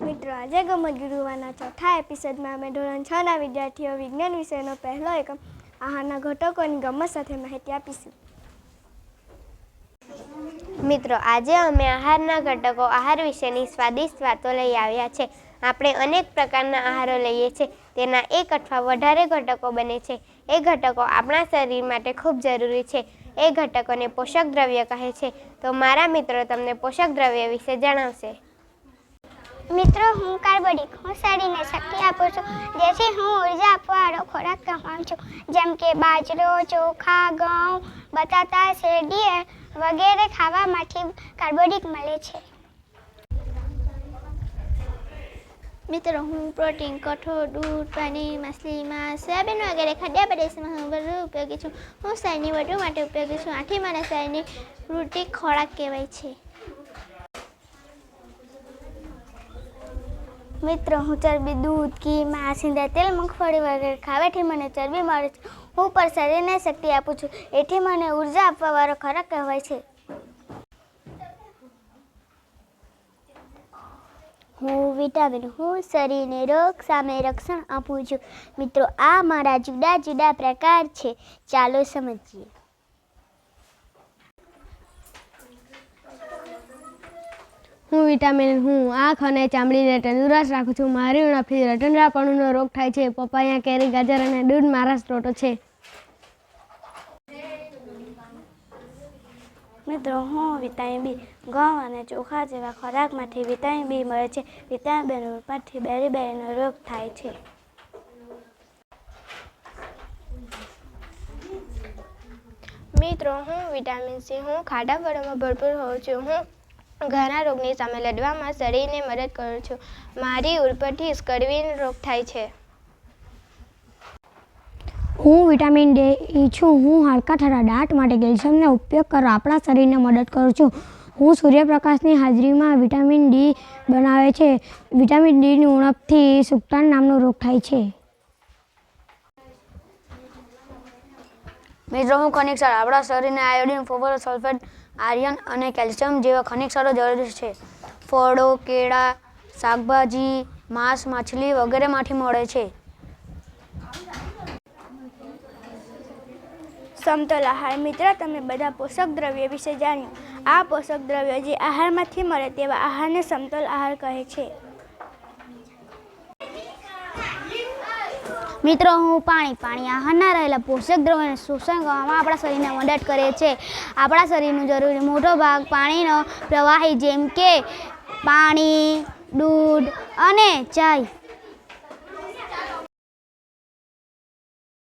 મિત્રો, આજે ગમત ગુરુવાના ચોથા એપિસોડમાં અમે ધોરણ છ ના વિદ્યાર્થીઓ વિજ્ઞાન વિષયનો પહેલો એકમ આહારના ઘટકોની ગમત સાથે માહિતી આપીશું. મિત્રો, આજે અમે આહારના ઘટકો, આહાર વિશેની સ્વાદિષ્ટ વાતો લઈ આવ્યા છે. આપણે અનેક પ્રકારના આહારો લઈએ છીએ. તેના એક અથવા વધારે ઘટકો બને છે. એ ઘટકો આપણા શરીર માટે ખૂબ જરૂરી છે. એ ઘટકોને પોષક દ્રવ્ય કહે છે. તો મારા મિત્રો તમને પોષક દ્રવ્ય વિશે જણાવશે. મિત્રો, હું કાર્બોડિક હું શરીરને શક્તિ આપું છું. જેથી હું ઊર્જા આપવાળો ખોરાક કમાઉં છું. જેમ કે બાજરો, ચોખા, ઘઉં બટાટા શેરડી વગેરે ખાવામાંથી કાર્બોડિક મળે છે. મિત્રો, હું પ્રોટીન, કઠોળ, દૂધ પાણી માછલી માંસ, સોયાબીન વગેરે ખાદ્ય પદાર્થમાં હું વધુ ઉપયોગી છું. હું શરીરની વધુ માટે ઉપયોગી છું. આથી મને શરીરની રૂટિક ખોરાક કહેવાય છે. મિત્રો, હું ચરબી, દૂધ, ઘી માં સિંધા તેલ, મગફળી વગેરે ખાવાથી મને ચરબી મળે છે. હું પણ શરીરને શક્તિ આપું છું. એથી મને ઊર્જા આપવાવાળો ખોરાક કહેવાય છે. હું વિટામિન, હું શરીરને રોગ સામે રક્ષણ આપું છું. મિત્રો, આ મારા જુદા જુદા પ્રકાર છે. ચાલો સમજીએ. હું વિટામિન હું આંખ અને ચામડીને તંદુરસ્ત રાખું છું. મારી ઉણપથી રટંડરાપણુંનો રોગ થાય છે. પપૈયા કેરી ગાજર અને દૂધ મારા સ્ત્રોતો છે. મિત્રો હું વિટામિન બી ઘઉં અને ચોખા જેવા ખોરાકમાંથી વિટામિન બી મળે છે. વિટામિન બીનું ઉપરથી બેરી બેરીનો રોગ થાય છે. મિત્રો હું વિટામિન સી હું ખાડા ફળોમાં ભરપૂર હોઉં છું. હું ઘણા રોગની સામે લડવામાં શરીરને મદદ કરું છું. મારી ઉરપથી સ્કર્વીનો રોગ થાય છે. હું વિટામિન ડી છું હું હાડકા થતા દાંત માટે કેલ્શિયમનો ઉપયોગ કરવા આપણા શરીરને મદદ કરું છું. હું સૂર્યપ્રકાશની હાજરીમાં વિટામિન ડી બનાવે છે. વિટામિન ડીની ઉણપથી સુક્તાન નામનો રોગ થાય છે. મિત્રો, હું ખનિજ ક્ષાર આપણા શરીરને આયોડિન, ફોસ્ફરસ, સલ્ફેટ, આયર્ન અને કેલ્શિયમ જેવા ખનિક ક્ષારો જરૂરી છે. ફળો, કેળા, શાકભાજી, માંસ, માછલી વગેરેમાંથી મળે છે. સમતોલ આહાર. મિત્ર, તમે બધા પોષક દ્રવ્ય વિશે જાણ્યું. આ પોષક દ્રવ્યો જે આહારમાંથી મળે તેવા આહારને સમતોલ આહાર કહે છે. મિત્રો, હું પાણી પાણી આહારના રહેલા પોષક દ્રવ્યોને શોષણ કરવામાં આપણા શરીરને મદદ કરે છે. આપણા શરીરનું જરૂરી મોટો ભાગ પાણીનો પ્રવાહી જેમ કે પાણી, દૂધ અને ચાય.